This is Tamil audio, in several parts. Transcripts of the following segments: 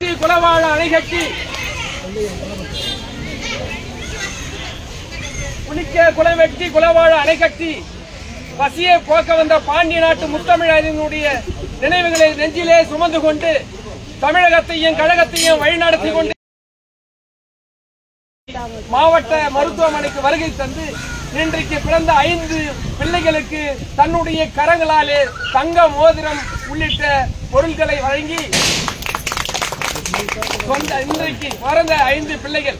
குலவாழ அணைகட்டி குளிக்க குலம் வெட்டி குலவாழ அணைகட்டி பசியை போக்க வந்த பாண்டிய நாட்டு முத்தமிழறிஞனுடைய நினைவுகளை நெஞ்சிலே சுமந்து கொண்டு தமிழகத்தையும் கழகத்தையும் வழிநடத்தி கொண்டு மாவட்ட மருத்துவமனைக்கு வருகை தந்து இன்றைக்கு பிறந்த ஐந்து பிள்ளைகளுக்கு தன்னுடைய கரங்களாலே தங்க மோதிரம் உள்ளிட்ட பொருட்களை வழங்கி சொந்த இன்றைக்கு பிறந்த ஐந்து பிள்ளைகள்.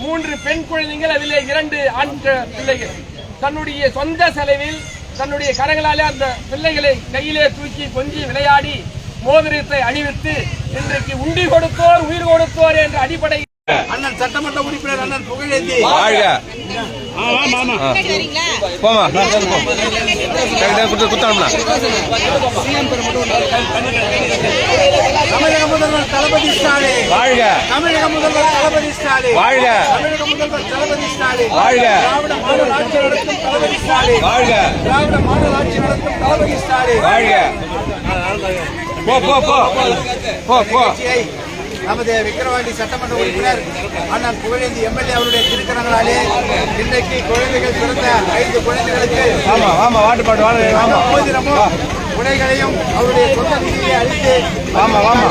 மூன்று பெண் குழந்தைகள் அதிலே இரண்டு ஆண் பிள்ளைகள். தன்னுடைய சொந்த செலவில் தன்னுடைய கரங்களாலே அந்த பிள்ளைகளை கையிலே தூக்கி கொஞ்சி விளையாடி மோதிரத்தை அணிவித்து இன்றைக்கு உண்டி கொடுத்தோர் உயிர் கொடுத்தோர் என்ற அடிப்படை அண்ணன் சட்டமன்ற உறுப்பினர் அண்ணன் புகழேந்தி. வாழ்க. போமா முதல்வர் தளபதி ஸ்டாலின். வாழ்க. தமிழக முதல்வர் தளபதி ஸ்டாலின். வாழ்க. தமிழக முதல்வர் தளபதி ஸ்டாலின். வாழ்க. திராவிட மாடல் ஆட்சி நடத்தும் தளபதி ஸ்டாலின். வாழ்க. திராவிட மாடல் ஆட்சி நடத்தும் தளபதி ஸ்டாலின். வாழ்க. போ போ போ. போ போ. நமது விக்கிரவாண்டி சட்டமன்ற உறுப்பினர் அண்ணன் புகழேந்தி எம்எல்ஏ அவருடைய திருக்கரங்களாலே இன்றைக்கு குழந்தைகள் பிறந்த ஐந்து குழந்தைகளுக்கு ஆமா ஆமா வாட்டு பாட்டு வாங்க ஆமா மோதிரமும் உடைகளையும் அவருடைய சொந்த நிதியை அளித்து ஆமா ஆமா.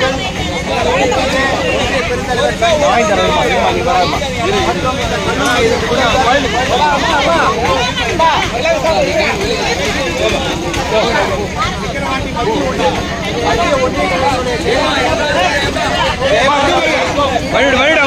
வருடு வருடு.